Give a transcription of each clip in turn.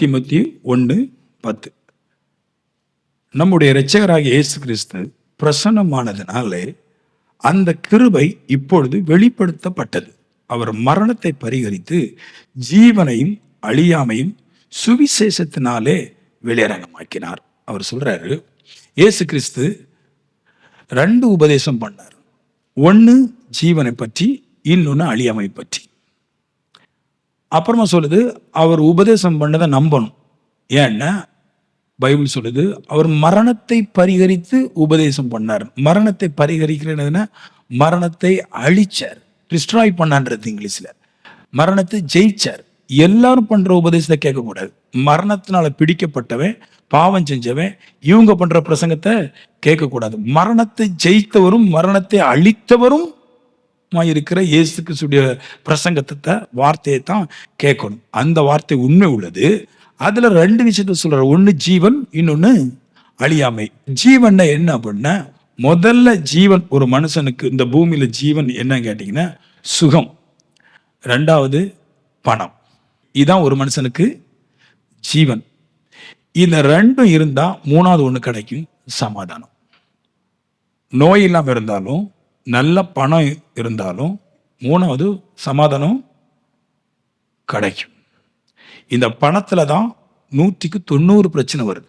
தீமத்தி ஒன்று பத்து. நம்முடைய இரட்சகராக இயேசு கிறிஸ்து பிரசன்னமானதுனாலே அந்த கிருபை இப்பொழுது வெளிப்படுத்தப்பட்டது. அவர் மரணத்தை பரிகரித்து ஜீவனையும் அழியாமையும் சுவிசேஷத்தினாலே வெளியரங்கமாக்கினார். அவர் சொல்றாரு இயேசு கிறிஸ்து ரெண்டு உபதேசம் பண்ணார். ஒன்று ஜீவனை பற்றி இன்னொன்று அழியாமை பற்றி. அப்புறமா சொல்லுது அவர் உபதேசம் பண்ணதை நம்பணும். ஏன்னா பைபிள் சொல்லுது அவர் மரணத்தை பரிகரித்து உபதேசம் பண்ணார். மரணத்தை பரிகரிக்கிறதுனா மரணத்தை அழிச்சார். டிஸ்ட்ராய் பண்ணான்றது இங்கிலீஷில். மரணத்தை ஜெயிச்சார். எல்லாரும் பண்ற உபதேசத்தை கேட்கக்கூடாது. மரணத்தினால பிடிக்கப்பட்டவன் பாவம் செஞ்சவன் இவங்க பண்ற பிரசங்கத்தை கேட்கக்கூடாது. மரணத்தை ஜெயித்தவரும் மரணத்தை அழித்தவரும் இருக்கிற இயேசு கிறிஸ்துடைய பிரசங்கத்தை வார்த்தையை தான் கேட்கணும். அந்த வார்த்தை உண்மை உள்ளது. அதுல ரெண்டு விஷயத்த சொல்ற ஒன்று ஜீவன் இன்னொன்னு அழியாமை. ஜீவன் என்ன அப்படின்னா முதல்ல ஜீவன் ஒரு மனுஷனுக்கு இந்த பூமியில ஜீவன் என்ன கேட்டீங்கன்னா சுகம். ரெண்டாவது பணம். இதுதான் ஒரு மனுஷனுக்கு ஜீவன். இந்த ரெண்டும் இருந்தா மூணாவது ஒன்று கிடைக்கும் சமாதானம். நோய் இல்லாமல் இருந்தாலும் நல்ல பணம் இருந்தாலும் மூணாவது சமாதானம் கிடைக்கும். இந்த பணத்தில் தான் நூற்றிக்கு தொண்ணூறு பிரச்சனை வருது.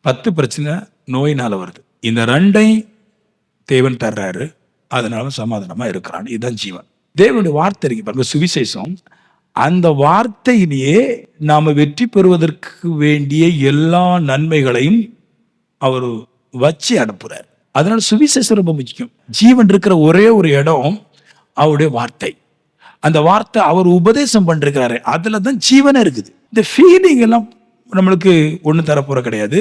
பத்து பிரச்சனை நோயினால் வருது. இந்த ரெண்டையும் தேவன் தர்றாரு. அதனால சமாதானமாக இருக்கிறான். இதுதான் ஜீவன். தேவனுடைய வார்த்தை இருக்கு பாருங்க சுவிசேஷம். அந்த வார்த்தையிலேயே நாம் வெற்றி பெறுவதற்கு வேண்டிய எல்லா நன்மைகளையும் அவர் வச்சு அனுப்புறார். அதனால சுவிசேஷம் ரொம்ப முக்கியம். ஜீவன் இருக்கிற ஒரே ஒரு இடம் அவருடைய வார்த்தை. அந்த வார்த்தை அவர் உபதேசம் பண்ணிருக்கிறாரு. அதில் தான் ஜீவனே இருக்குது. இந்த ஃபீலிங் எல்லாம் நம்மளுக்கு ஒன்றும் தரப்போகிற கிடையாது.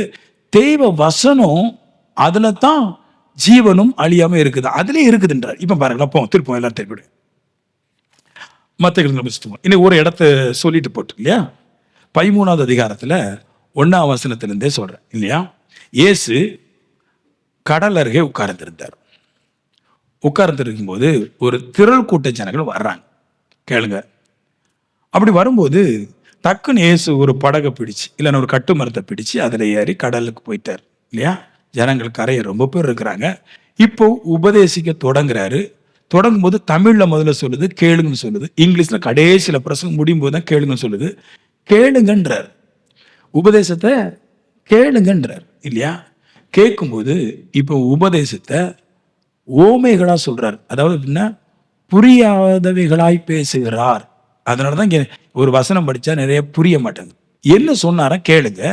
தெய்வ வசனம் அதில் தான் ஜீவனும் அழியாமல் இருக்குது. அதுலேயும் இருக்குதுன்றார். இப்போ பாருங்களா போவோம் திருப்போம் எல்லாரும் திருப்பி மற்ற புஸ்தகம் இன்னைக்கு ஒரு இடத்த சொல்லிட்டு போட்டு இல்லையா? பதிமூணாவது அதிகாரத்தில் ஒன்றாம் வசனத்திலேருந்தே சொல்கிறேன் இல்லையா? இயேசு கடல் அருகே உட்கார்ந்துருந்தார். உட்கார்ந்துருக்கும் போது ஒரு திரள் கூட்ட ஜனங்கள் வர்றாங்க. கேளுங்க. அப்படி வரும்போது டக்குன்னு இயேசு ஒரு படகை பிடிச்சு இல்லைன்னா ஒரு கட்டு மரத்தை பிடிச்சு அதில் ஏறி கடலுக்கு போயிட்டார். இல்லையா? ஜனங்கள் கரையை ரொம்ப பேர் இருக்கிறாங்க. இப்போ உபதேசிக்க தொடங்குறாரு. தொடங்கும் போது தமிழில் முதல்ல சொல்லுது கேளுங்கன்னு சொல்லுது. இங்கிலீஷில் கடைசியில் பிரசங்கம் முடியும் போது தான் கேளுங்கன்னு சொல்லுது. கேளுங்கன்றார். உபதேசத்தை கேளுங்கன்றார். இல்லையா? கேட்கும்போது இப்போ உபதேசத்தை ஓமைகளாக சொல்கிறார் அதாவது என்ன? புரியாதவைகளாய் பேசுகிறார். அதனால தான் இங்கே ஒரு வசனம் படித்தா நிறைய புரிய மாட்டேங்குது. என்ன சொன்னாரா கேளுங்க.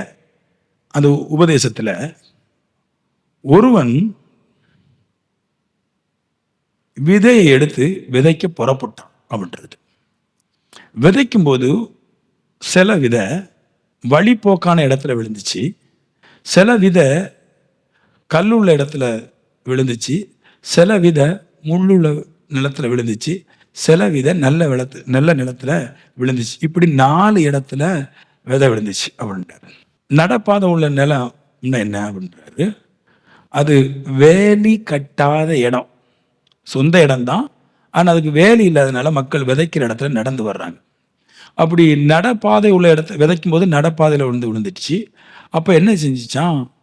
அந்த உபதேசத்தில் ஒருவன் விதையை எடுத்து விதைக்க புறப்பட்டான் அப்படின்றது. விதைக்கும் போது சில விதை வழிப்போக்கான இடத்துல விழுந்துச்சு. சில விதை கல்லுள்ள இடத்துல விழுந்துச்சு சில விதை முள்ளுள்ள நிலத்துல விழுந்துச்சு சில விதை நல்ல விளத்து நல்ல நிலத்துல விழுந்துச்சு. இப்படி நாலு இடத்துல விதை விழுந்துச்சு அப்படின்றாரு. நடப்பாத உள்ள நிலம் என்ன அப்படின்றாரு? அது வேலி கட்டாத இடம். சொந்த இடம்தான். ஆனால் அதுக்கு வேலி இல்லாதனால மக்கள் விதைக்கிற இடத்துல நடந்து வர்றாங்க. அப்படி நடப்பாதை உள்ள இடத்த விதைக்கும் போது நடப்பாதையில் விழுந்து விழுந்துடுச்சு. அப்போ என்ன செஞ்சிச்சான்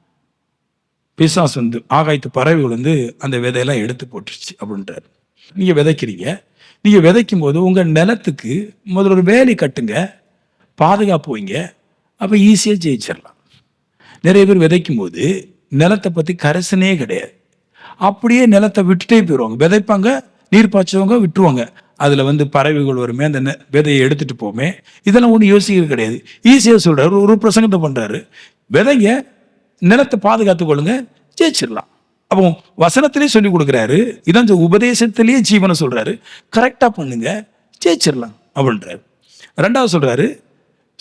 பிசாஸ் வந்து ஆகாயத்து பறவைகள் வந்து அந்த விதையெல்லாம் எடுத்து போட்டுருச்சு அப்படின்றாரு. நீங்கள் விதைக்கிறீங்க. நீங்கள் விதைக்கும் போது உங்கள் நிலத்துக்கு முதல்ல ஒரு வேலி கட்டுங்க. பாதுகாப்பு வைங்க. அப்போ ஈஸியாக ஜெயிச்சிடலாம். நிறைய பேர் விதைக்கும் போது நிலத்தை பற்றி கரசனே கிடையாது. அப்படியே நிலத்தை விட்டுட்டே போயிடுவாங்க. விதைப்பாங்க நீர் பாய்ச்சவங்க விட்டுருவாங்க. அதில் வந்து பறவைகள் வருமே அந்த நெ- விதையை எடுத்துகிட்டு போமே. இதெல்லாம் ஒன்றும் யோசிக்கிறது கிடையாது. ஈஸியாக சொல்கிறாரு ஒரு பிரசங்கத்தை பண்ணுறாரு விதைங்க நிலத்தை பாதுகாத்து கொள்ளுங்க ஜெயிச்சிடலாம். அப்போ வசனத்திலே சொல்லி கொடுக்குறாரு இதான் இந்த உபதேசத்திலேயே ஜீவனை சொல்றாரு கரெக்டாக பண்ணுங்க ஜெயிச்சிடலாம் அப்படின்றாரு. ரெண்டாவது சொல்றாரு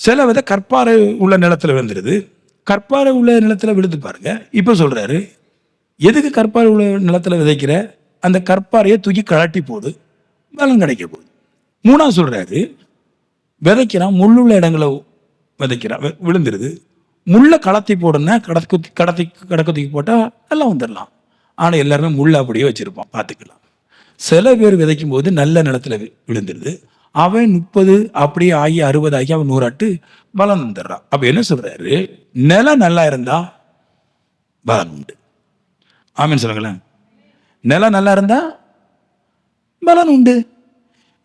சில வித கற்பாறை உள்ள நிலத்தில் விழுந்துருது. கற்பாறை உள்ள நிலத்தில் விழுந்து பாருங்க. இப்போ சொல்றாரு எதுக்கு கற்பாறை உள்ள நிலத்துல விதைக்கிற? அந்த கற்பாறையை தூக்கி கழட்டி போடு பலன் கிடைக்க போகுது. மூணாவது சொல்றாரு விதைக்கிறான் முள்ளுள்ள இடங்களை விதைக்கிறான் விழுந்துருது. முள்ள கடத்தி போடுனா கடத்தி கடத்தி கடக்கத்துக்கு போட்டால் நல்லா வந்துடலாம். ஆனால் எல்லாருமே முள்ள அப்படியே வச்சுருப்பான் பார்த்துக்கலாம். சில பேர் விதைக்கும் போது நல்ல நிலத்துல விழுந்துருது. அவன் முப்பது அப்படியே ஆகி அறுபது ஆகி அவன் நூறாட்டு பலன் வந்துடுறான். அப்போ என்ன சொல்கிறாரு நிலம் நல்லா இருந்தால் பலன் உண்டு. ஆமீன் சொல்லுங்களேன். நிலம் நல்லா இருந்தால் பலன் உண்டு.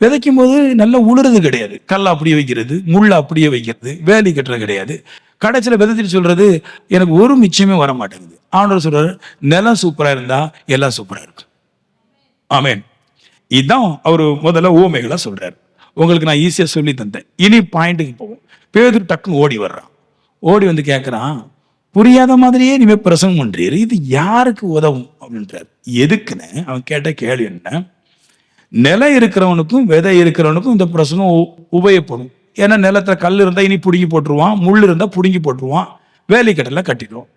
விதைக்கும் போது நல்லா உழுறது கிடையாது. கல்லை அப்படியே வைக்கிறது முள் அப்படியே வைக்கிறது வேலி கட்டுறது கிடையாது. கடைசியில் விதத்தில் சொல்கிறது எனக்கு ஒரு மிச்சமே வர மாட்டேங்குது ஆண்டவர் சொல்கிறார் நிலம் சூப்பராக இருந்தால் எல்லாம் சூப்பராக இருக்கு ஆமேன். இதுதான் அவர் முதல்ல ஓமைகளாக சொல்கிறார் உங்களுக்கு நான் ஈஸியாக சொல்லி தந்தேன். இனி பாயிண்ட்டுக்கு போவோம். பேதர் டக்குன்னு ஓடி வர்றான். ஓடி வந்து கேட்குறான் புரியாத மாதிரியே இனிமேல் பிரசங்கம் பண்ணுறீர் இது யாருக்கு உதவும்? அப்படின்றார். எதுக்குன்னு அவன் கேட்ட கேள்வி என்ன? நிலம் இருக்கிறவனுக்கும் விதை இருக்கிறவனுக்கும் இந்த பிரசங்கம் உ- உபயோகப்படும். ஏன்னா நிலத்தில் கல் இருந்தால் இனி பிடுங்கி போட்டுருவான் முள் இருந்தால் பிடுங்கி போட்டுருவான் வேலி கட்டிடுவோம்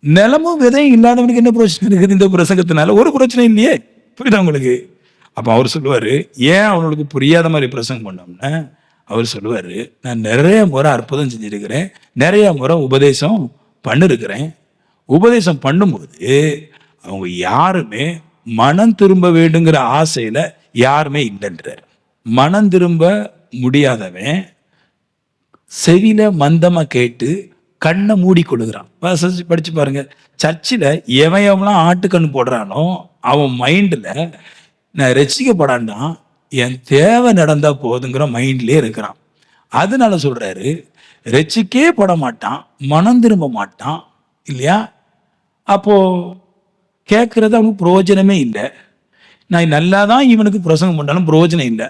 நிலமும் விதையும் இல்லாதவனுக்கு என்ன பிரச்சனை இருக்குது இந்த பிரசங்கத்தினால? ஒரு பிரச்சனை இல்லையே. புரியுதா உங்களுக்கு? அப்போ அவர் சொல்லுவார் ஏன் அவனுக்கு புரியாத மாதிரி பிரசங்கம் பண்ணோம்னா? அவர் சொல்லுவார் நான் நிறைய முறை அற்புதம் செஞ்சுருக்கிறேன் நிறைய முறை உபதேசம் பண்ணிருக்கிறேன். உபதேசம் பண்ணும்போது அவங்க யாருமே மனம் திரும்ப வேண்டுங்கிற ஆசையில் யாருமே இல்லைன்றார். மனம் திரும்ப முடியாதவன் செவில மந்தமாக கேட்டு கண்ணை மூடி கொடுக்குறான். வாசிச்சு படிச்சு பாருங்க. சர்ச்சில் எவன் எவன்லாம் ஆட்டுக்கண்ணு போடுறானோ அவன் மைண்டில் நான் ரசிக்கப்படான்னா என் தேவை நடந்தா போதுங்கிற மைண்ட்லேயே இருக்கிறான். அதனால சொல்றாரு ரசிக்கே பட மாட்டான் மனம் திரும்ப மாட்டான் இல்லையா? அப்போ கேட்கறது அவனுக்கு பிரயோஜனமே இல்லை. நான் நல்லா தான் இவனுக்கு பிரசங்கம் பண்ணாலும் பிரயோஜனம் இல்லை.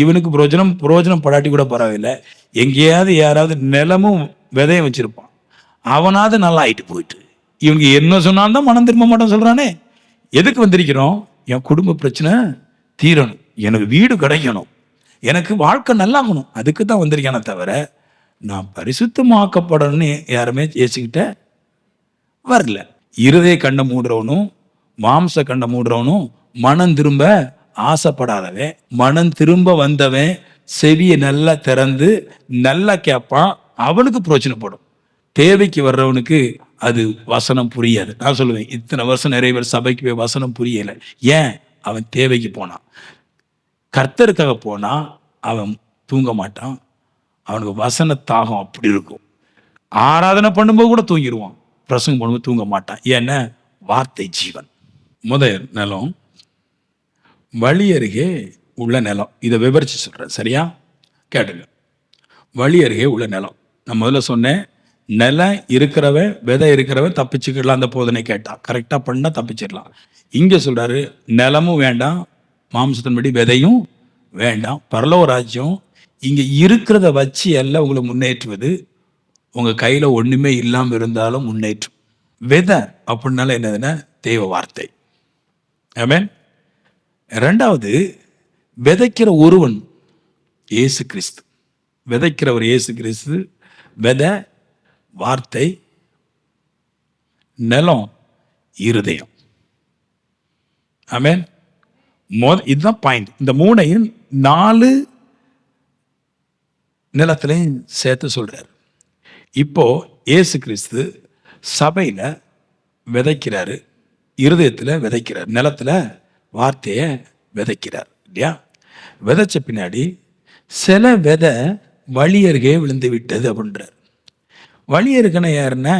இவனுக்கு பிரயோஜனம் புரோஜனம் படாட்டி கூட பரவாயில்லை. எங்கேயாவது யாராவது நிலமும் விதையும் வச்சிருப்பான். அவனாவது நல்லா ஆயிட்டு போயிட்டு. இவனுக்கு என்ன சொன்னாலும் தான் மனம் திரும்ப மாட்டோம் சொல்றானே. எதுக்கு வந்திருக்கிறோம்? என் குடும்ப பிரச்சனை தீரணும். எனக்கு வீடு கிடைக்கணும். எனக்கு வாழ்க்கை நல்லாகணும். அதுக்கு தான் வந்திருக்கானே தவிர நான் பரிசுத்தமாக்கப்படணும்னு யாருமே ஏசிக்கிட்ட வரல. இருதய கண்ணை மூடுறவனும் மாம்ச கண்ணை மூடுறவனும் மனம் திரும்ப ஆசைப்படாதவன் மனம் திரும்ப வந்தவன் செவியை நல்லா திறந்து நல்லா கேட்பான் அவனுக்கு பிரச்சனைப்படும் தேவைக்கு வர்றவனுக்கு அது வசனம் புரியாது. நான் சொல்லுவேன் இத்தனை வருஷம் நிறைய பேர் சபைக்கு போய் வசனம் புரியலை. ஏன்? அவன் தேவைக்கு போனான். கர்த்தருக்காக போனால் அவன் தூங்க மாட்டான். அவனுக்கு வசன தாகம் அப்படி இருக்கும். ஆராதனை பண்ணும்போது கூட தூங்கிடுவான் பிரசங்கம் பண்ணும்போது தூங்க மாட்டான். ஏன்னா வார்த்தை ஜீவன். முதல் நிலம் வழி அருகே உள்ள நிலம். இதை விவரித்து சொல்கிறேன் சரியா? கேட்டுங்க. வழி அருகே உள்ள நிலம். நான் முதல்ல சொன்னேன் நிலம் இருக்கிறவன் விதை இருக்கிறவன் தப்பிச்சுக்கிடலாம் அந்த போதனை கேட்டான் கரெக்டாக பண்ணால் தப்பிச்சிடலாம். இங்கே சொல்கிறாரு நிலமும் வேண்டாம் மாம்சத்தின்படி விதையும் வேண்டாம் பரலோ ராஜ்யம் இங்கே இருக்கிறத வச்சு எல்லாம் உங்களை முன்னேற்றுவது. உங்கள் கையில் ஒன்றுமே இல்லாமல் இருந்தாலும் முன்னேற்றும். விதை அப்படின்னால என்னதுன்னா தெய்வ வார்த்தை. ஆமேன் ரெண்டாவது விதைக்கிற ஒருவன் இயேசு கிறிஸ்து. விதைக்கிறவர் இயேசு கிறிஸ்து விதை வார்த்தை நிலம் இருதயம். ஆமேன். மொ இதுதான் பாயிண்ட் இந்த மூணையும் நாலு நிலத்திலையும் சேர்த்து சொல்கிறார் இப்போ ஏசு கிறிஸ்து சபையில் விதைக்கிறாரு இருதயத்தில் விதைக்கிறார் நிலத்தில் வார்த்தையை விதைக்கிறார் இல்லையா? விதைச்ச பின்னாடி சில விதை வழியருகே விழுந்து விட்டது அப்படின்றார். வழியருகனை யாருன்னா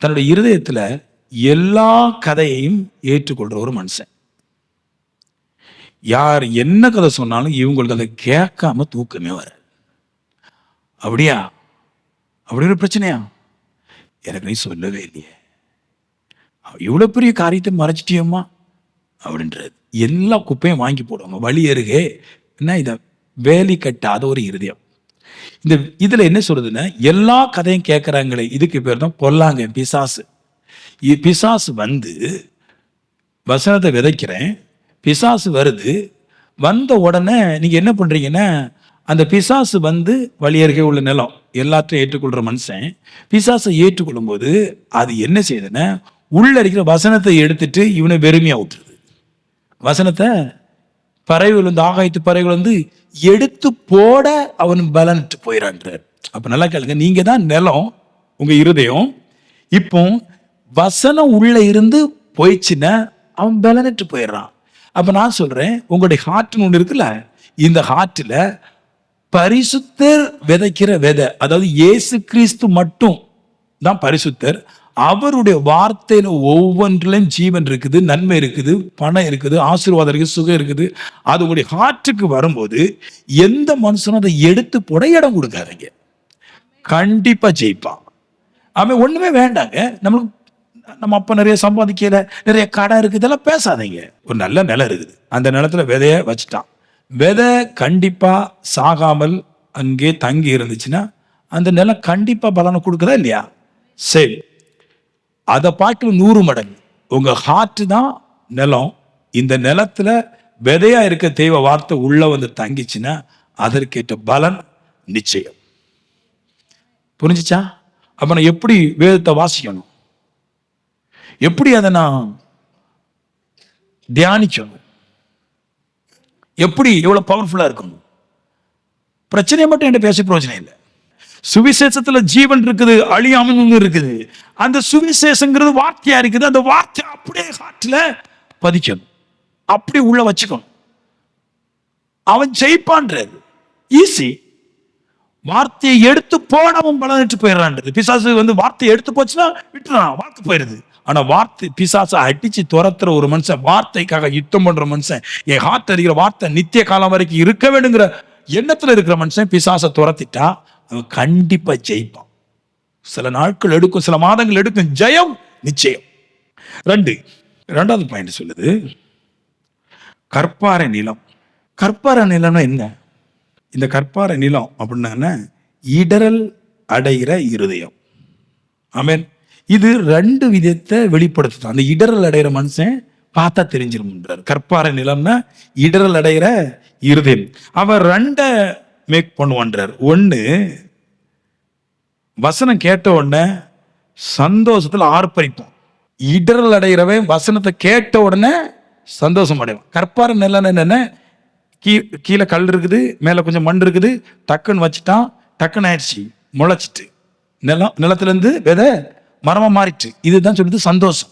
தன்னுடைய இருதயத்தில் எல்லா கதையையும் ஏற்றுக்கொள்கிற ஒரு மனுஷன். யார் என்ன கதை சொன்னாலும் இவங்களுக்கு அதை கேட்காம தூக்கமே வர அப்படியா? அப்படி ஒரு பிரச்சனையா? எனக்கு நீ சொல்லவே இல்லையே. இவ்வளோ பெரிய காரியத்தை மறைச்சிட்டியம்மா? அப்படின்றது எல்லா குப்பையும் வாங்கி போடுவாங்க. வழி அருகே என்ன இதை? வேலி கட்டாத ஒரு இருதயம். இந்த இதில் என்ன சொல்றதுன்னா எல்லா கதையும் கேட்குறாங்களே இதுக்கு பேர் தான் பொல்லாங்க பிசாசு. இ- பிசாசு வந்து வசனத்தை விதைக்கிறேன். பிசாசு வருது. வந்த உடனே நீங்கள் என்ன பண்ணுறீங்கன்னா அந்த பிசாசு வந்து வழியருகே உள்ள நிலம் எல்லாத்தையும் ஏற்றுக்கொள்கிற மனுஷன். பிசாசை ஏற்றுக்கொள்ளும் போது அது என்ன செய்யுதுன்னா உள்ள இருக்கிற வசனத்தை எடுத்துட்டு இவனை வெறுமையாக விட்டுருது வசனத்தை பறவைகள் வந்து ஆகாயத்து பறவைகள் வந்து எடுத்து போட அவன் பலன்ட்டு போயிடான்றார் அப்போ நல்லா கேளுங்க நீங்கள் தான் நிலம் உங்கள் இருதயம். இப்போ வசனம் உள்ளே இருந்து போயிடுச்சுன்னா அவன் பலனிட்டு போயிடுறான். அப்போ நான் சொல்கிறேன் உங்களுடைய ஹார்ட்னு ஒன்று இருக்குல்ல இந்த ஹார்ட்டில் பரிசுத்தர் விதைக்கிற விதை அதாவது இயேசு கிறிஸ்து மட்டும் தான் பரிசுத்தர் அவருடைய வார்த்தையில ஒவ்வொன்றிலும் ஜீவன் இருக்குது நன்மை இருக்குது பணம் இருக்குது ஆசீர்வாதம் இருக்குது சுகம் இருக்குது. அது உங்களுடைய ஹார்ட்டுக்கு வரும்போது எந்த மனுஷனும் அதை எடுத்து போட இடம் கொடுக்காதீங்க. கண்டிப்பா ஜெயிப்பான். அவன் ஒண்ணுமே வேண்டாங்க. நம்மளுக்கு நம்ம அப்பா நிறைய சம்பாதிக்கல நிறைய கடை இருக்குது இதெல்லாம் பேசாதீங்க. ஒரு நல்ல நிலம் இருக்குது. அந்த நிலத்துல விதைய வச்சுட்டான். விதை கண்டிப்பா சாகாமல் அங்கே தங்கி இருந்துச்சுன்னா அந்த நிலம் கண்டிப்பா பலனை கொடுக்குதா இல்லையா? சரி. அதை பார்க்கல நூறு மடங்கு. உங்கள் ஹார்ட் தான் நிலம். இந்த நிலத்தில் விதையாக இருக்க தெய்வ வார்த்தை உள்ளே வந்து தங்கிச்சுன்னா அதற்கேற்ற பலன் நிச்சயம். புரிஞ்சுச்சா? அப்போ நான் எப்படி வேதத்தை வாசிக்கணும்? எப்படி அதை நான் தியானிக்கணும்? எப்படி எவ்வளோ பவர்ஃபுல்லாக இருக்கணும்? பிரச்சனையை மட்டும் என்கிட்ட பேச பிரயோஜனம் இல்லை. சுவிசேஷத்துல ஜீவன் இருக்குது அழியாமல் இருக்குது. அந்த சுவிசேஷங்கிறது வார்த்தையா இருக்குது. அந்த வார்த்தை அப்படியே காட்டுல பதிக்கணும். அப்படி உள்ள வச்சுக்கணும். அவன் ஜெயிப்பான்றது. ஈஸி வார்த்தையை எடுத்து போனவன் பலனிட்டு போயிடறான்றது. பிசாசு வந்து வார்த்தையை எடுத்து போச்சுன்னா விட்டுறான். வாழ்க்கை போயிடுது. ஆனா வார்த்தை பிசாசை அடிச்சு துரத்துற ஒரு மனுஷன் வார்த்தைக்காக யுத்தம் பண்ற மனுஷன் என் ஹார்ட் அடிக்கிற வார்த்தை நித்திய காலம் வரைக்கும் இருக்க வேண்டுங்கிற எண்ணத்துல இருக்கிற மனுஷன் பிசாசை துரத்திட்டா அவன் கண்டிப்பா ஜெயிப்பான். சில நாட்கள் எடுக்கும் சில மாதங்கள் எடுக்கும் ஜெயம் நிச்சயம். ரெண்டு ரெண்டாவது பாயிண்ட் சொல்லுது கற்பாறை நிலம். கற்பாறை நிலம்னா என்ன? இந்த கற்பாறை நிலம் அப்படின்னா இடரல் அடைகிற இருதயம். ஆமேன். இது ரெண்டு விதத்தை வெளிப்படுத்துது. அந்த இடரல் அடைகிற மனுஷன் பார்த்தா தெரிஞ்சிரும்ன்றார். கற்பாறை நிலம்னா இடரல் அடைகிற இருதயம். அவர் ரெண்ட மேக் பண்ணுவான்றார். ஒன்று வசனம் கேட்ட உடனே சந்தோஷத்தில் ஆர்ப்பரிப்போம் இடரல் அடைகிறவன் வசனத்தை கேட்ட உடனே சந்தோஷம் அடைவான். கற்பார நிலம் என்னென்ன? கீ கீழே கல் இருக்குது மேலே கொஞ்சம் மண் இருக்குது டக்குன்னு வச்சுட்டான் டக்குன்னு ஆயிடுச்சு முளைச்சிட்டு. நிலம் நிலத்துலேருந்து விதை மரமாக மாறிட்டு. இதுதான் சொல்லுது சந்தோஷம்.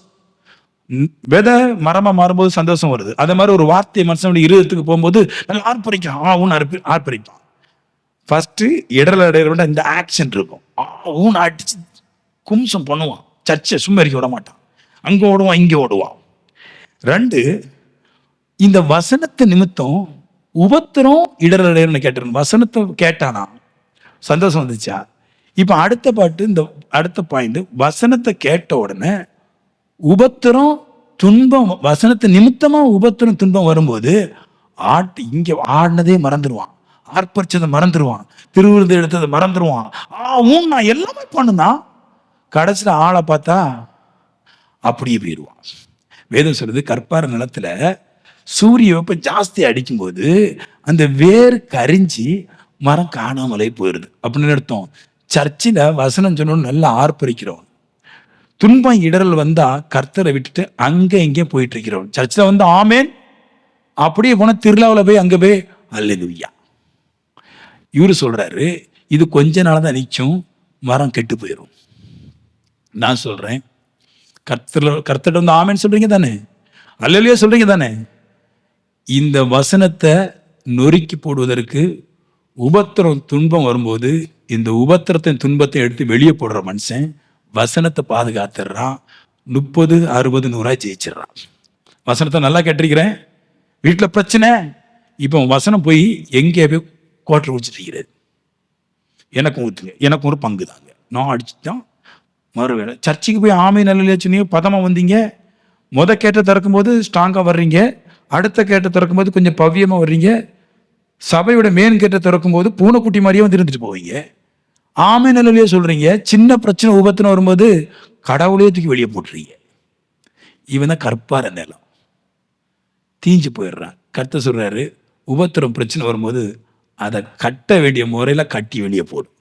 விதை மரமாக மாறும்போது சந்தோஷம் வருது. அதே மாதிரி ஒரு வார்த்தை மனுஷனுடைய இருதயத்துக்கு போகும்போது நல்லா ஆர்ப்பரிக்கும் ஆ ஊன் ஆர்ப்பரிப்பான். ஃபஸ்ட்டு இடரல் அடையிற இந்த ஆக்ஷன் இருக்கும். ஊன் அடிச்சு கும்சம் பண்ணுவான். சர்ச்சை சும்மா இருக்க விட மாட்டான். அங்கே ஓடுவான் இங்கே ஓடுவான். ரெண்டு இந்த வசனத்து நிமித்தம் உபத்திரம் இடர் அடையணும்னு கேட்டிருந்தேன் வசனத்தை கேட்டானா? சந்தோஷம் வந்துச்சா? இப்போ அடுத்த பாட்டு இந்த அடுத்த பாயிண்ட் வசனத்தை கேட்ட உடனே உபத்திரம் துன்பம் வசனத்தை நிமித்தமாக உபத்திரம் துன்பம் வரும்போது ஆட்டு இங்கே ஆடினதே மறந்துடுவான் ஆர்ப்பரிச்சதை மறந்துடுவான் திருவிருது எடுத்ததை மறந்துடுவான் ஆ ஊன் நான் எல்லாமே பண்ணுதான் கடைசியில் ஆளை பார்த்தா அப்படியே போயிடுவான் வேதம் சொல்றது கற்பார நிலத்துல சூரிய வெப்பம் ஜாஸ்தி அடிக்கும்போது அந்த வேர் கரிஞ்சி மரம் காணாமலே போயிடுது அப்படின்னு அர்த்தம். சர்ச்சில் வசனம் சொன்னோன்னு நல்லா ஆர்ப்பரிக்கிறோம். துன்பம் இடரல் வந்தால் கர்த்தரை விட்டுட்டு அங்கே இங்கே போயிட்டு இருக்கிறோம். சர்ச்சில் வந்து ஆமேன். அப்படியே போனால் திருவிழாவில் போய் அங்கே போய் அல்லேலூயா. இவர் சொல்கிறாரு இது கொஞ்ச நாள் தான் நிச்சயம் மரம் கெட்டு போயிடும் நான் சொல்கிறேன் கர்த்தர் கர்த்தர் வந்து ஆமேன்னு சொல்கிறீங்க தானே? அல்லையோ சொல்கிறீங்க தானே? இந்த வசனத்தை நொறுக்கி போடுவதற்கு உபத்திரம் துன்பம் வரும்போது இந்த உபத்திரத்தின் துன்பத்தை எடுத்து வெளியே போடுற மனுஷன் வசனத்தை பாதுகாத்துடுறான் முப்பது அறுபது நூறா ஜெயிச்சிடுறான். வசனத்தை நல்லா கேட்டிருக்கிறேன்? வீட்டில் பிரச்சனை? இப்போ வசனம் போய் எங்கே போய் கோட்டை குடிச்சிட்டு இருக்கிறது எனக்கும் ஊற்றுங்க எனக்கும் ஒரு பங்கு தாங்க. நான் அடிச்சுட்டான் மறுவேளை சர்ச்சுக்கு போய் ஆமை நல்ல சொன்னீங்க பதமாக வந்தீங்க. முத கேட்ட திறக்கும்போது ஸ்ட்ராங்காக வர்றீங்க. அடுத்த கேட்ட திறக்கும்போது கொஞ்சம் பவ்யமாக வர்றீங்க. சபையோட மேன் கேட்ட திறக்கும்போது பூனைக்குட்டி மாதிரியே வந்து இருந்துட்டு போவீங்க. ஆமை நிலையிலேயே சொல்கிறீங்க சின்ன பிரச்சனை உபத்தினம் வரும்போது கடவுளே தூக்கி வெளியே போட்டுறீங்க. இவன் தான் கற்பார நிலம். தீஞ்சு போயிடுறான். கருத்தை சொல்கிறாரு உபத்திரம் பிரச்சனை வரும்போது அதை கட்ட வேண்டிய முறையில் கட்டி வெளியே போடும்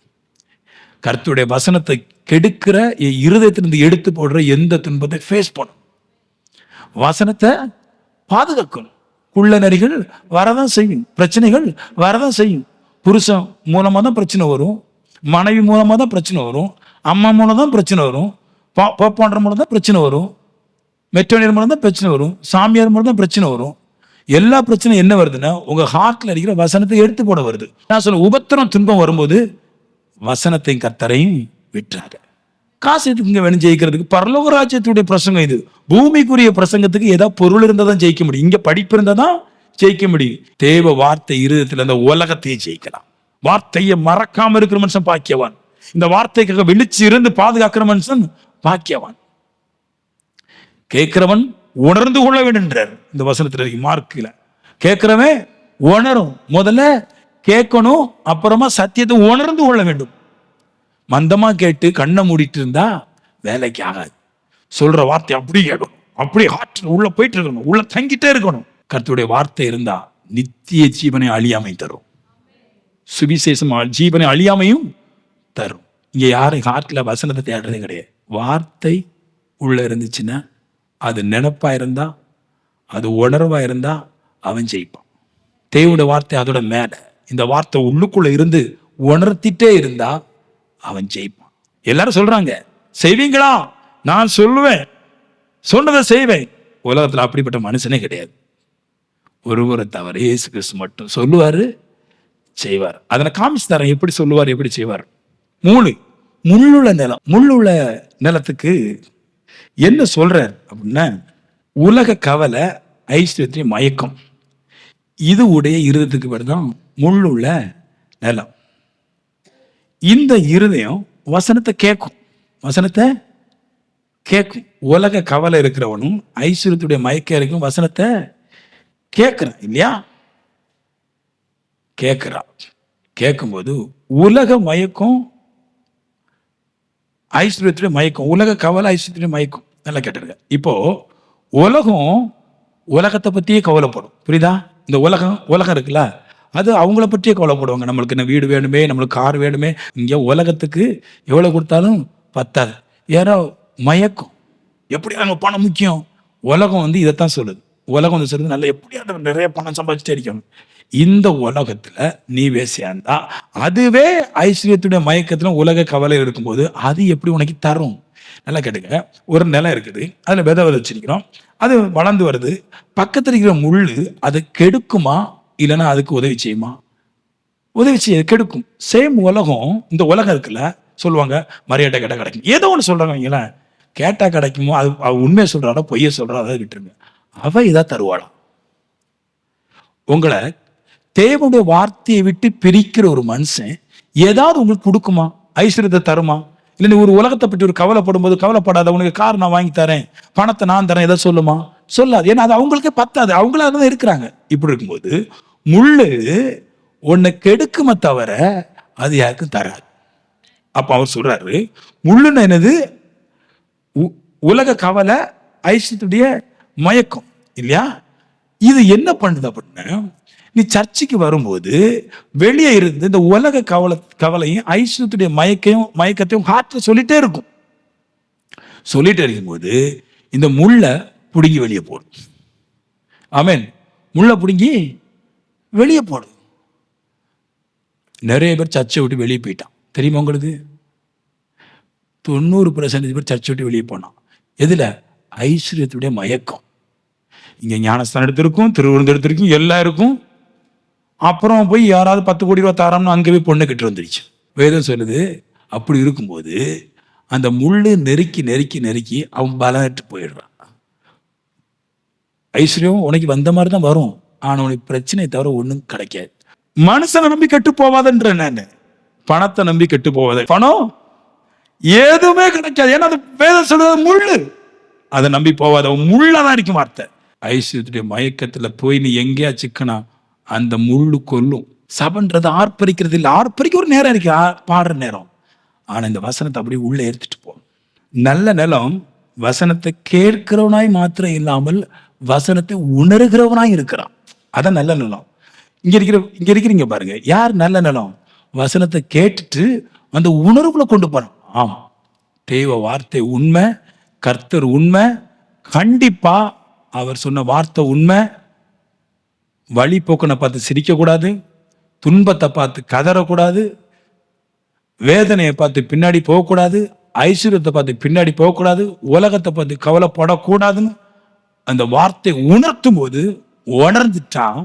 கர்த்தருடைய வசனத்தை கெடுக்கிற இருதயத்திலிருந்து எடுத்து போடுற எந்த துன்பத்தை ஃபேஸ் பண்ணும். வசனத்தை பாதுகாக்கணும் குள்ள நரிகள் வரதான் செய்யும். பிரச்சனைகள் வரதான் செய்யும். புருஷன் மூலமாக தான் பிரச்சனை வரும். மனைவி மூலமாக தான் பிரச்சனை வரும். அம்மா மூலம் தான் பிரச்சனை வரும். பா பாப்பான்ற மூலம் தான் பிரச்சனை வரும். மெட்டோனியர் மூலம் தான் பிரச்சனை வரும். சாமியார் மூலம் தான் பிரச்சனை வரும். எல்லா பிரச்சனையும் என்ன வருதுன்னா உங்கள் ஹார்ட்டில் இருக்கிற வசனத்தை எடுத்து போட வருது. நான் சொல்ல உபத்திரம் துன்பம் வரும்போது வசனத்தையும் கத்தரையும் விட்டுறாரு காசு எதுக்குங்க வேணும் ஜெயிக்கிறதுக்கு? பரலோக ராஜ்யத்துடைய பிரசங்கம் இது. பூமிக்குரிய பிரசங்கத்துக்கு ஏதாவது பொருள் இருந்தால் தான் ஜெயிக்க முடியும். இங்கே படிப்பு இருந்தால் தான் ஜெயிக்க முடியும். தேவ வார்த்தை இருதயத்தில் அந்த உலகத்தையே ஜெயிக்கலாம். வார்த்தையை மறக்காம இருக்கிற மனுஷன் பாக்கியவான். இந்த வார்த்தைக்காக விழிச்சு இருந்து பாதுகாக்கிற மனுஷன் பாக்கியவான். கேட்கிறவன் உணர்ந்து கொள்ள வேண்டுன்றார் இந்த வசனத்தில் இருக்கு மார்க்கில். கேட்குறவே உணரும். முதல்ல கேட்கணும் அப்புறமா சத்தியத்தை உணர்ந்து கொள்ள வேண்டும். மந்தமாக கேட்டு கண்ணை மூடிட்டு இருந்தா வேலைக்கு ஆகாது. சொல்ற வார்த்தை அப்படி கேட்கணும். அப்படி ஹார்ட் உள்ள போயிட்டு இருக்கணும். உள்ள தங்கிட்டே இருக்கணும். கர்த்தருடைய வார்த்தை இருந்தா நித்திய ஜீவனை அழியாமை தரும். சுவிசேஷம் ஜீவனை அழியாமையும் தரும். இங்க யாரும் ஹார்ட்ல வசனத்தை தேடுறதே கிடையாது. வார்த்தை உள்ள இருந்துச்சுன்னா அது நினப்பாக இருந்தால் அது உணர்வாக இருந்தால் அவன் ஜெயிப்பான். தேவோட வார்த்தை அதோட மேலே. இந்த வார்த்தை உள்ளுக்குள்ளே இருந்து உணர்த்திட்டே இருந்தா அவன் ஜெயிப்பான். எல்லாரும் சொல்றாங்க செய்வீங்களா? நான் சொல்லுவேன். சொன்னதை செய்வேன். உலகத்தில் அப்படிப்பட்ட மனுஷனே கிடையாது. ஒருவரை தவிர இயேசு கிறிஸ்து மட்டும் சொல்லுவாரு செய்வார். அதனை காமிச்சு தரேன் எப்படி சொல்லுவார் எப்படி செய்வார்? மூணு. முள்ளுள்ள நிலம். முள்ளுள்ள நிலத்துக்கு என்ன சொல்றார் அப்படின்னா உலக கவலை ஐஸ்வர்யத்தின் மயக்கம். இது உடைய இருதயத்துக்கு பேர் தான் முள்ளுள்ள நிலம். இந்த இருதயம் வசனத்தை கேட்கும் வசனத்தை கேட்கும் உலக கவலை இருக்கிறவனும் ஐஸ்வர்யத்துடைய மயக்கம் இருக்கும் வசனத்தை கேட்குறான் இல்லையா? கேட்குறான் கேட்கும்போது உலக மயக்கம் ஐஸ்வர்யத்துடைய மயக்கம் உலக கவலை ஐஸ்வர்யத்துடைய மயக்கம். நல்லா கேட்டிருக்க இப்போ உலகம் உலகத்தை பற்றியே கவலைப்படும். புரியுதா? இந்த உலகம் உலகம் இருக்குல்ல? அது அவங்கள பற்றியே கவலைப்படுவாங்க. நம்மளுக்கு என்ன வீடு வேணுமே நம்மளுக்கு கார் வேணுமே இங்கே உலகத்துக்கு எவ்வளோ கொடுத்தாலும் பத்தாது. ஏன்னா மயக்கம். எப்படி நாங்கள் பணம் முக்கியம்? உலகம் வந்து இதைத்தான் சொல்லுது. உலகம் வந்து சொல்லுது நல்லா எப்படியாவது நிறைய பணம் சம்பாதிச்சுட்டே இருக்கணும். இந்த உலகத்துல நீவே சேர்ந்தா அதுவே ஐஸ்வர்யத்துடைய மயக்கத்துல உலக கவலை இருக்கும்போது அது எப்படி உனக்கு தரும்? நல்லா கேட்டுங்க ஒரு நிலம் இருக்குது. அதுல விதை விதைச்சிருக்கிறோம் அது வளர்ந்து வருது. பக்கத்துல இருக்கிற முள்ளு அது கெடுக்குமா? இல்லைன்னா அதுக்கு உதவி செய்யுமா? உதவி செய்ய கெடுக்கும். சேம் உலகம் இந்த உலகம் இருக்குல்ல சொல்லுவாங்க மரியாதை கேட்டால் கிடைக்கும். ஏதோ ஒன்று சொல்றாங்க வைங்களேன். கேட்டா கிடைக்குமோ அது அவ உண்மையை சொல்றாரோ பொய்யை சொல்றாரோ அதை விட்டுருங்க. அவ இதா தருவாளாம் உங்களை தேவனுடைய வார்த்தையை விட்டு பிரிக்கிற ஒரு மனுஷன் ஏதாவது உங்களுக்கு கொடுக்குமா? ஐஸ்வர்யத்தை தருமா? இல்லை நீ ஒரு உலகத்தை பற்றி ஒரு கவலைப்படும் போது கவலைப்படாத உனக்கு கார் நான் வாங்கி தரேன் பணத்தை நான் தரேன் எதை சொல்லுமா? சொல்லாது. ஏன்னா அது அவங்களுக்கே பத்தாது. அவங்களா தான் இருக்கிறாங்க. இப்படி இருக்கும்போது முள்ளு உன்னை கெடுக்குமே தவிர அது யாருக்கும் தராது. அப்போ அவர் சொல்றாரு முள்ளுன்னு என்னது? உ- உலக கவலை ஐஸ்வர்யத்துடைய மயக்கம். இல்லையா? இது என்ன பண்ணுது அப்படின்னா நீ சர்ச்சுக்கு வரும்போது வெளியே இருந்து இந்த உலக கவலை கவலையும் ஐஸ்வரத்துடைய மயக்கையும் மயக்கத்தையும் ஹார்ட்ல சொல்லிட்டே இருக்கும். சொல்லிட்டே இருக்கும்போது இந்த முள்ளை பிடுங்கி வெளியே போடும். ஆமேன் முள்ளை பிடுங்கி வெளியே போடும். நிறைய பேர் சர்ச்சை விட்டு வெளியே போயிட்டான். தெரியுமா உங்களுக்கு? தொண்ணூறு பர்சன்டேஜ் பேர் சர்ச்சை விட்டு வெளியே போனான். எதில்? ஐஸ்வர்யத்துடைய மயக்கம். இங்கே ஞானஸ்தானம் எடுத்திருக்கும் திருவிருந்து எடுத்திருக்கும் எல்லாம் இருக்கும். அப்புறம் போய் யாராவது பத்து கோடி ரூபா தாராம்னு அங்கே போய் பொண்ணு கிட்ட வந்துருச்சு. வேதம் சொல்லுது அப்படி இருக்கும்போது அந்த முள்ளு நெருக்கி நெருக்கி நெருக்கி அவன் பலனற்று போயிடுறான். ஐஸ்வர்யம் உனக்கு வந்த மாதிரி தான் வரும். ஆனால் உனக்கு பிரச்சனையை தவிர ஒன்றும் கிடைக்காது. மனுஷனை நம்பி கெட்டு போவாதன்ற நான். பணத்தை நம்பி கெட்டு போவாத. பணம் எதுவுமே கிடைக்காது. ஏன்னா அது வேதம் சொல்றது முள்ளு. அதை நம்பி போவாத. முள்ளதான் இருக்கும் வார்த்தை. ஐஸ்வர்யத்துடைய மயக்கத்தில் போய் நீ எங்கேயா சிக்கனா? அந்த முள்ளு கொல்லும். சபன்றது ஆர்ப்பரிக்கிறது இல்லை. ஆர்ப்பரிக்க ஒரு நேரம் இருக்கு. ஆ- பாடுற நேரம். ஆனால் இந்த வசனத்தை அப்படியே உள்ளே எடுத்துட்டு போகும் நல்ல நிலம் வசனத்தை கேட்கிறவனாய் மாத்திரம் இல்லாமல் வசனத்தை உணர்கிறவனாய் இருக்கிறான். அதான் நல்ல நிலம். இங்க இருக்கிற இங்க இருக்கிறீங்க பாருங்க. யார் நல்ல நிலம்? வசனத்தை கேட்டுட்டு அந்த உணர்வுல கொண்டு போகிறான் ஆமாம் தெய்வ வார்த்தை உண்மை கர்த்தர் உண்மை கண்டிப்பா அவர் சொன்ன வார்த்தை உண்மை வழி போக்கனை பார்த்து சிரிக்கக்கூடாது துன்பத்தை பார்த்து கதறக்கூடாது வேதனையை பார்த்து பின்னாடி போகக்கூடாது ஐஸ்வர்யத்தை பார்த்து பின்னாடி போகக்கூடாது உலகத்தை பார்த்து கவலைப்படக்கூடாதுன்னு அந்த வார்த்தை உணர்த்தும் போது உணர்ந்துட்டான்.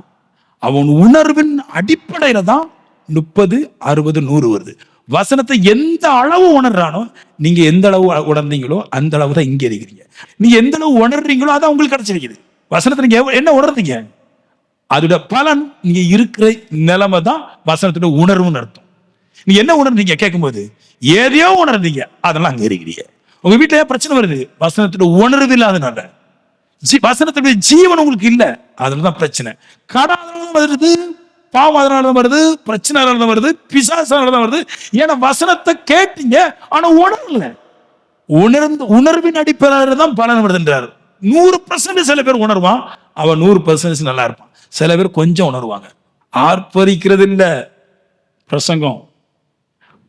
அவன் உணர்வின் அடிப்படையில் தான் முப்பது அறுபது நூறு வருது. வசனத்தை எந்த அளவு உணர்றானோ நீங்க எந்த அளவு உணர்ந்தீங்களோ அந்த அளவு தான் இங்கே இருக்கிறீங்க. நீங்க எந்த அளவு உணர்றீங்களோ அதான் உங்களுக்கு கிடைச்சிருக்குது. வசனத்தை நீங்க என்ன உணர்றீங்க? அதோட பலன் நீங்க இருக்கிற நிலைமை தான் வசனத்தோட உணர்வுன்னு அர்த்தம். நீங்க என்ன உணர்ந்தீங்க கேட்கும்போது? எதையோ உணர்ந்தீங்க. அதெல்லாம் அங்க இருக்கிறீங்க உங்க வீட்டுல ஏன் பிரச்சனை வருது. வசனத்தோட உணர்வு இல்லாதனால. ஜீ வசனத்துடைய ஜீவன் உங்களுக்கு இல்லை. அதில் தான் பிரச்சனை. கடை அதனால வருது பாவம் அதனால தான் வருது பிரச்சனை அதனால தான் வருது பிசாசனால தான் வருது. ஏன்னா வசனத்தை கேட்டீங்க ஆனா உணரல. உணர்ந்து உணர்வின் அடிப்படையில் தான் பலன் வருதுன்றார். நூறு பர்சன்ட் சில பேர் உணர்வான். அவன் நூறு பர்சன்ட் நல்லா இருப்பான். சில பேர் கொஞ்சம் உணர்வாங்க. ஆர்ப்பரிக்கிறது இல்லை பிரசங்கம்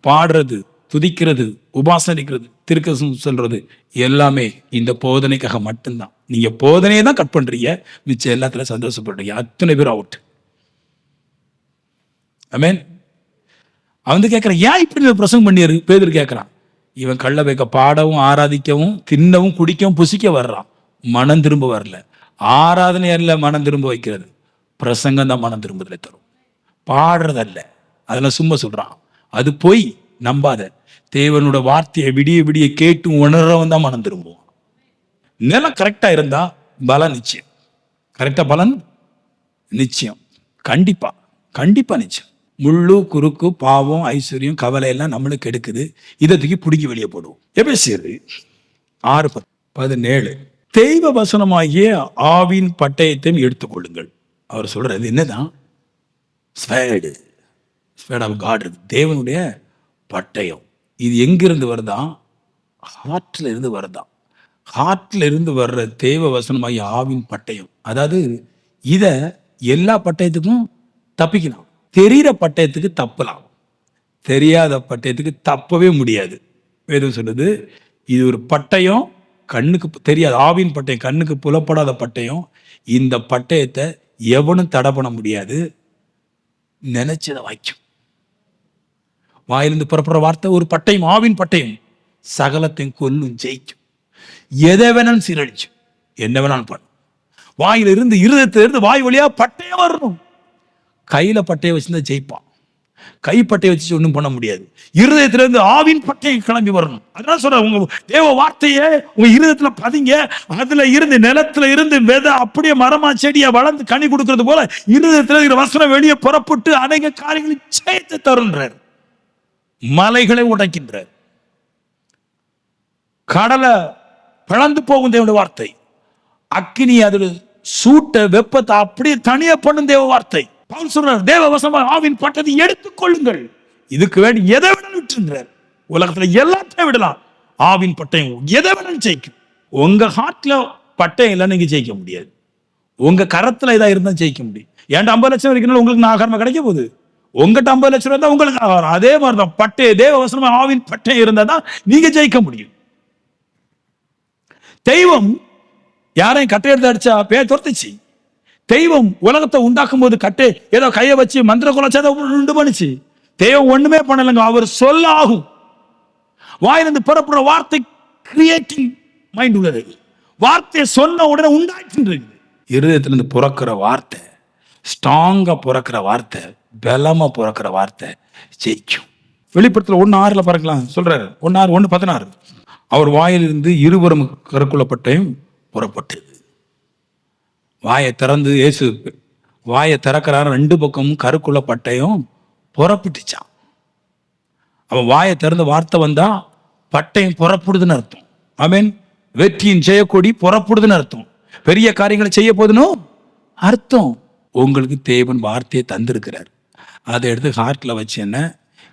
பாடுறது துதிக்கிறது உபாசனிக்கிறது திருக்கசம் சொல்றது எல்லாமே இந்த போதனைக்காக மட்டும்தான். நீங்க போதனையை தான் கட் பண்றீங்க. மிச்சம் எல்லாத்துல சந்தோஷப்படுறீங்க. அத்தனை பேர் அவுட் அமேன் அவன் வந்து ஏன் இப்படி பிரசங்கம் பண்ணியாரு பேதர் கேட்கறான் இவன் கள்ள வைக்க பாடவும் ஆராதிக்கவும் தின்னவும் குடிக்கவும் புசிக்க வர்றான். மனம் திரும்ப வரல. ஆராதனை அல்ல மனம் திரும்ப வைக்கிறது. பிரசங்கம் தான் மனம் திரும்புதலை தரும். பாடுறதல்ல. அதெல்லாம் சும்மா சொல்கிறான் அது போய் நம்பாத. தேவனோட வார்த்தையை விடிய விடிய கேட்டு உணர்றவன் தான் மனம் திரும்புவான். நிலம் கரெக்டாக இருந்தால் பலன் நிச்சயம். கரெக்டாக பலன்? நிச்சயம். கண்டிப்பாக கண்டிப்பாக நிச்சயம். முள்ளு குறுக்கு பாவம் ஐஸ்வர்யம் கவலை எல்லாம் நம்மளுக்கு எடுக்குது. இதை தூக்கி பிடிக்கி வெளியே போடுவோம். எபேசியர் ஆறு பதினேழு. தெய்வ வசனமாகிய ஆவின் பட்டயத்தையும் எடுத்துக்கொள்ளுங்கள். அவர் சொல்றது என்னதான்? ஸ்வேடு ஸ்வேட் ஆஃப் காட் தேவனுடைய பட்டயம். இது எங்கிருந்து வருதான் ஹார்ட்ல இருந்து வருதான் ஹார்ட்ல இருந்து வர்ற தேவ வசனமாகி ஆவின் பட்டயம். அதாவது இதை எல்லா பட்டயத்துக்கும் தப்பிக்கலாம். தெரிகிற பட்டயத்துக்கு தப்பலாம். தெரியாத பட்டயத்துக்கு தப்பவே முடியாது. வேதம் சொல்லுது இது ஒரு பட்டயம் கண்ணுக்கு தெரியாது. ஆவின் பட்டயம் கண்ணுக்கு புலப்படாத பட்டயம். இந்த பட்டயத்தை எவனும் தடை பண்ண முடியாது. நினைச்சதை வாய்க்கும். வாயிலிருந்து புறப்படுற வார்த்தை ஒரு பட்டயம் ஆவின் பட்டயம் சகலத்தையும் கொல்லும் ஜெயிக்கும். எதை வேணாலும் சீரழிச்சு என்ன வேணாலும் பண்ணும் வாயிலிருந்து இருதயத்திலிருந்து வாய் வழியா பட்டயம் வரணும். கையில பட்டையை வச்சிருந்தா ஜெயிப்பான். கைப்பட்டை வச்சு ஒன்றும் பண்ண முடியாது. இருதயத்திலிருந்து ஆவின் பட்டையை கிளம்பி வரணும். அதனால சொல்றேன் உங்க தேவ வார்த்தையை உங்க இருதயத்துல பதிங்க. அதுல இருந்து நிலத்துல இருந்து விதை அப்படியே மரமா செடியா வளர்ந்து கனி கொடுக்கறது போல இருதயத்துல இருக்கிற வசனம் வெளியே புறப்பட்டு அநேக காரியங்களை சேர்த்து தருன்றார் மலைகளை உடைக்கின்றார். கடலை பிளந்து போகும் தேவனுடைய வார்த்தை. அக்கினி அதில் சூட்ட வெப்பத்தை அப்படியே தனியா பண்ணும் தேவ வார்த்தை. பவுல் சொல்றார் தேவ வசமா ஆவின் பட்டத்தை எடுத்துக்கொள்ளுங்கள் இதுக்கு வேண்டி எதை வேணாலும் விட்டுருங்கிறார். உலகத்துல எல்லாத்தையும் விடலாம். ஆவின் பட்டயம் எதை வேணாலும் ஜெயிக்கும். உங்க ஹார்ட்ல பட்டயம் இல்லை நீங்க ஜெயிக்க முடியாது. உங்க கரத்துல இதா இருந்தா ஜெயிக்க முடியும். ஏன்டா ஐம்பது லட்சம் வரைக்கும் உங்களுக்கு நான் ஆகாரமா கிடைக்க போகுது? உங்ககிட்ட ஐம்பது லட்சம் இருந்தா உங்களுக்கு ஆகாரம். அதே மாதிரிதான் பட்டே தேவ வசனமா ஆவின் பட்டயம் இருந்தா தான் நீங்க ஜெயிக்க முடியும். தெய்வம் யாரையும் கட்டை எடுத்து அடிச்சா பேர் துரத்துச்சு. தெய்வம் உலகத்தை உண்டாக்கும் போது கட்டு ஏதோ கையை வச்சு மந்திர குலச்சாத உண்டு பண்ணுச்சு. தெய்வம் ஒண்ணுமே பண்ணலைங்க அவர் சொல்லாகும். வாயிலிருந்து புறப்படுற வார்த்தை கிரியேட்டிங் மைண்ட் உள்ளது. வார்த்தையை சொன்ன உடனே உண்டாயிட்டு இருதயத்திலிருந்து பிறக்கிற வார்த்தை ஸ்ட்ராங்கா பிறக்கிற வார்த்தை பலமா பிறக்கிற வார்த்தை ஜெயிக்கும். வெளிப்படத்தில் ஒன்று ஆறில் பறக்கலாம் சொல்றாரு. ஒன்று ஆறு ஒன்று பதினாறு. அவர் வாயிலிருந்து இருவரும் கருக்குள்ளப்பட்டையும் புறப்பட்டது. வாயை திறந்து இயேசு வாயை திறக்கிறாரு. ரெண்டு பக்கமும் கருக்குள்ள பட்டையும் புறப்பட்டுச்சான் அவன் வாயை திறந்து வார்த்தை வந்தா பட்டையும் புறப்படுதுன்னு அர்த்தம். ஆமென். வெற்றியின் செய்யக்கூடி புறப்படுதுன்னு அர்த்தம். பெரிய காரியங்களை செய்ய போதுனோ அர்த்தம். உங்களுக்கு தேவன் வார்த்தையை தந்திருக்கிறார். அதை எடுத்து ஹார்ட்ல வச்சேன்னா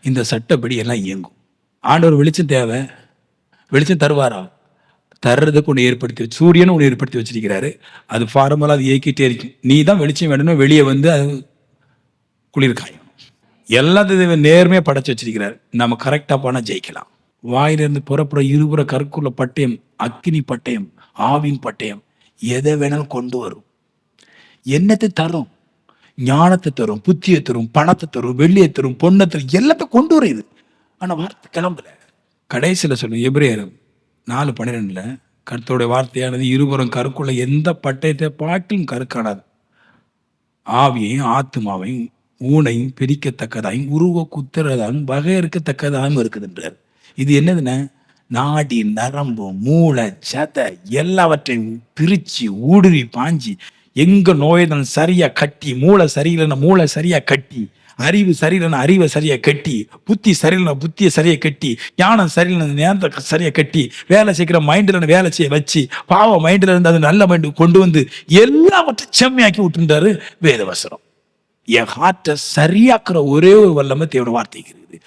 இந்த சட்டப்படி எல்லாம் இயங்கும். ஆண்டவர் வெளிச்சம் தேவை. வெளிச்சம் தருவாரா? தர்றதுக்கு ஒன்று ஏற்படுத்தி வச்சு சூரியனும் ஒன்று ஏற்படுத்தி வச்சிருக்கிறாரு. அது ஃபார்மலாக அது இயக்கிட்டே இருக்கும் நீ தான் வெளிச்சம் வேணும்னு வெளியே வந்து அது குளிர் காயும் எல்லாத்தையும் நேர்மையாக படைச்சு வச்சிருக்கிறார். நம்ம கரெக்டாக போனால் ஜெயிக்கலாம். வாயிலிருந்து புறப்புற இருபுற கற்குள்ள பட்டயம் அக்கினி பட்டயம் ஆவின் பட்டயம் எதை வேணாலும் கொண்டு வரும். என்னத்தை தரும்? ஞானத்தை தரும் புத்தியை தரும் பணத்தை தரும் வெள்ளியை தரும் பொண்ணை தரும் எல்லாத்தையும் கொண்டு வரும் இது. ஆனால் வார்த்தை கிளம்பல. கடைசியில் சொல்லும் எப்ரேயரும் நாலு பன்னிரெண்டில் கருத்துடைய வார்த்தையானது இருபுறம் கருக்குள்ள எந்த பட்டயத்தை பாட்டிலும் கருக்கானது ஆவியையும் ஆத்மாவையும் ஊனையும் பிரிக்கத்தக்கதாயும் உருவ குத்துறதாயும் வகையறுக்கத்தக்கதாயும் இருக்குதுன்றார். இது என்னதுன்னா நாடி நரம்பு மூளை சதை எல்லாவற்றையும் பிரித்து ஊடுருவி பாஞ்சி எங்கே நோயதன் சரியாக கட்டி மூளை சரியில்லைன்னா மூளை சரியாக கட்டி அறிவு சரியில்லைன்னா அறிவை சரியா கட்டி புத்தி சரியில்லைன்னா புத்தியை சரியா கட்டி ஞானம் சரியில்லைன்னா ஞானத்தை சரியா கட்டி வேலை செய்கிற மைண்டில் வேலை செய்ய வச்சு பாவ மைண்டில் இருந்து அது நல்ல மைண்டு கொண்டு வந்து எல்லாவற்றையும் செம்மையாக்கி விட்டுட்டாரு வேதவசனம். என் ஹார்ட்டை சரியாக்குற ஒரே ஒரு வல்லமை தேவையான வார்த்தைக்கு இருக்குது